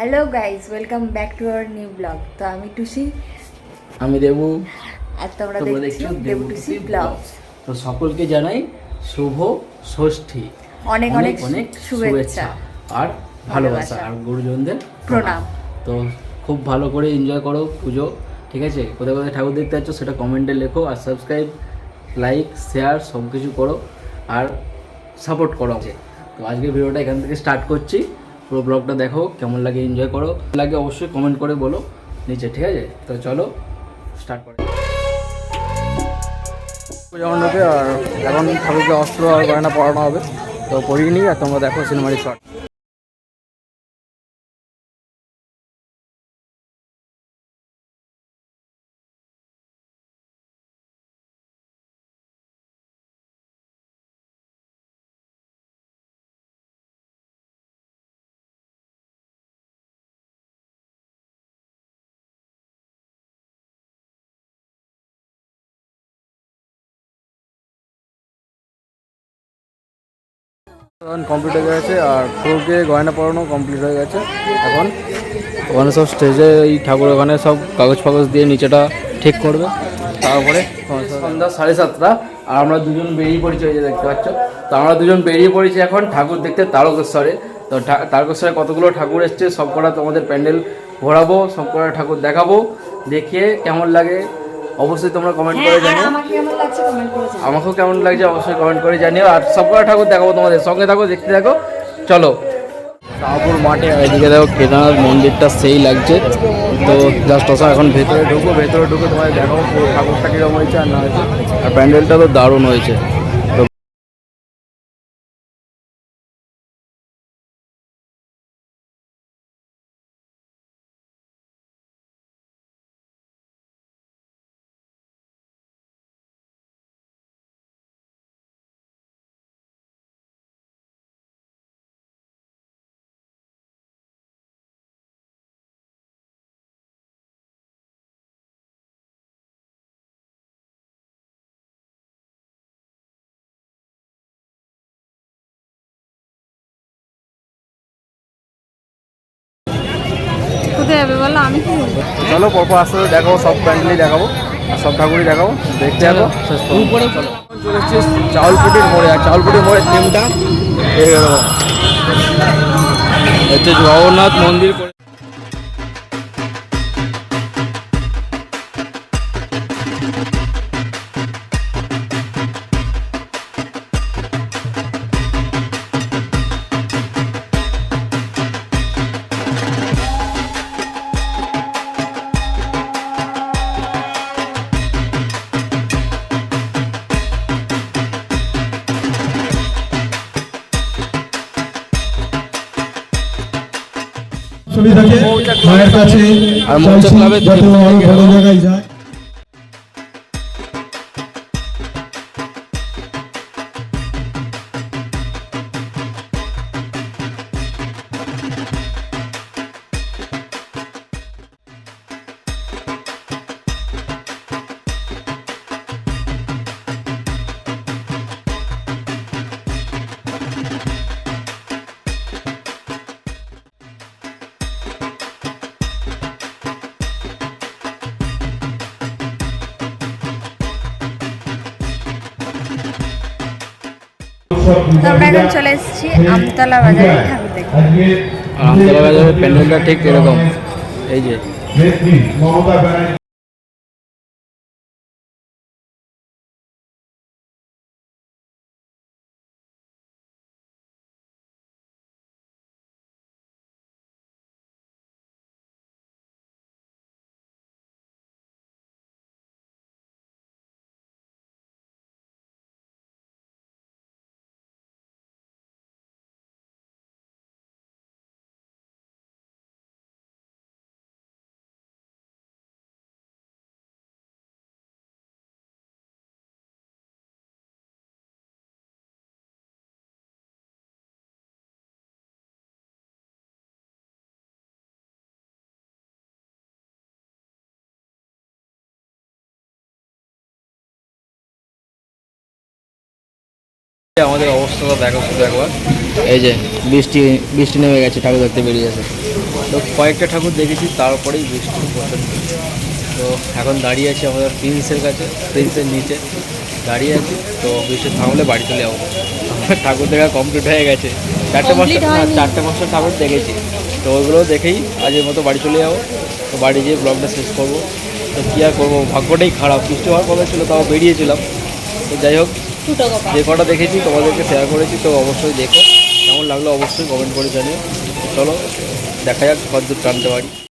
Hello guys welcome back to our new blog তো আমি টুসি। আমি দেবু। আর তোমরা দেখছ দেবু টুসি ব্লগ তো সকলকে জানাই শুভ ষষ্ঠী। অনেক অনেক অনেক শুভেচ্ছা। আর ভালোবাসা। ভালোবাসা। আর গুরুজনদের প্রণাম। তো খুব ভালো করে এনজয় করো পুজো ঠিক আছে? কোথায় কোথায় ঠাকুর দেখতে যাচ্ছ সেটা কমেন্টে লেখো আর সাবস্ক্রাইব লাইক শেয়ার সব কিছু করো আর সাপোর্ট করো। তো আজকের ভিডিওটা এখান থেকে স্টার্ট করছি। পুরো ব্লগটা দেখো, কেমন লাগে এনজয় করো। লাগে অবশ্যই কমেন্ট করে বলো। নিচে, ঠিক আছে? তো চলো স্টার্ট করে মণ্ডপে আর এখন ঠাকুরকে অস্ত্র আর গয়না পড়ানো হবে, তো পড়িয়ে আর তোমরা দেখো সিনেমারি শট কমপ্লিট হয়ে গেছে আর ঠাকুরকে গয়না পরানো কমপ্লিট হয়ে গেছে এখন। ওখানে সব স্টেজে এই ঠাকুর ওখানে সব কাগজ ফাগজ দিয়ে নিচেটা ঠিক করবে। তারপরে সন্ধ্যা সাড়ে সাতটা আর আমরা দুজন বেরিয়ে পড়েছি ওই যে দেখতে পাচ্ছ। তো আমরা দুজন বেরিয়ে পড়েছি এখন ঠাকুর দেখতে তারকেশ্বরে। তো তারকেশ্বরে কতগুলো ঠাকুর এসছে সব কটা তোমাদের প্যান্ডেল ঘোরাবো সব কটা ঠাকুর দেখাবো দেখিয়ে কেমন লাগে অবশ্যই তোমরা কমেন্ট করে জানিও। আমাকে কেমন লাগছে কমেন্ট করে জানাও। আমাকেও কেমন লাগছে অবশ্যই কমেন্ট করে জানিও। আর সবকটা ঠাকুর দেখাবো তোমাদের সঙ্গে থাকো দেখতে থাকো। চলো। শাহপুর মাঠে এদিকে দেখো কেদারনাথ মন্দিরটা সেই লাগছে। তো জাস্ট অসা এখন ভেতরে ঢুকো ভেতরে ঢুকে তোমাদের দেখাবো ঠাকুরটা কীরকম হয়েছে আর না হয়েছে। আর প্যান্ডেলটা তো দারুণ হয়েছে। যাবে বলো আমি কি চলো পরপর আস্তে আস্তে দেখাবো সব প্যান্ডেলই দেখাবো আর সব ঠাকুরই দেখাবো দেখতে যাব উপরে চলো। চলে এসেছি চাউলপুটির মোড়ে আর চাউলপুটির মোড়ের থিমটা এই হচ্ছে জগন্নাথ মন্দির করে ছবি থাকে মায়ের কাছে আর যাতে ভালো জায়গায় যায়। আমরা এখন চলে এসেছি আমতলা বাজারে ঠাকুর দেখতে আমতলা বাজারের প্যান্ডেলটা ঠিক এরকম। এই যে। আমাদের অবস্থাটা দেখো শুধু একবার। এই যে বৃষ্টি বৃষ্টি নেমে গেছে ঠাকুর দেখতে বেরিয়ে গেছে। তো কয়েকটা ঠাকুর দেখেছি তারপরেই বৃষ্টি তো এখন দাঁড়িয়ে আছি আমাদের প্রিন্সের কাছে প্রিন্সের নিচে। দাঁড়িয়ে আছি তো বৃষ্টি থামলে বাড়ি চলে যাব। ঠাকুর দেখা কমপ্লিট হয়ে গেছে। চারটে পাঁচটা না, চারটে পাঁচটা ঠাকুর দেখেছি। তো ওইগুলো দেখেই আজের মতো বাড়ি চলে যাব। তো বাড়ি গিয়ে ব্লগটা শেষ করব। তো কী আর করব? ভাগ্যটাই খারাপ। বৃষ্টি হওয়ার কথা ছিল তাও বেরিয়েছিলাম। তো যাই হোক যে কটা দেখেছি, তোমাদেরকে শেয়ার করেছি, তো অবশ্যই দেখো। কেমন লাগল অবশ্যই কমেন্ট করে জানিও। চলো, দেখা যাক কতদূর টানতে পারি।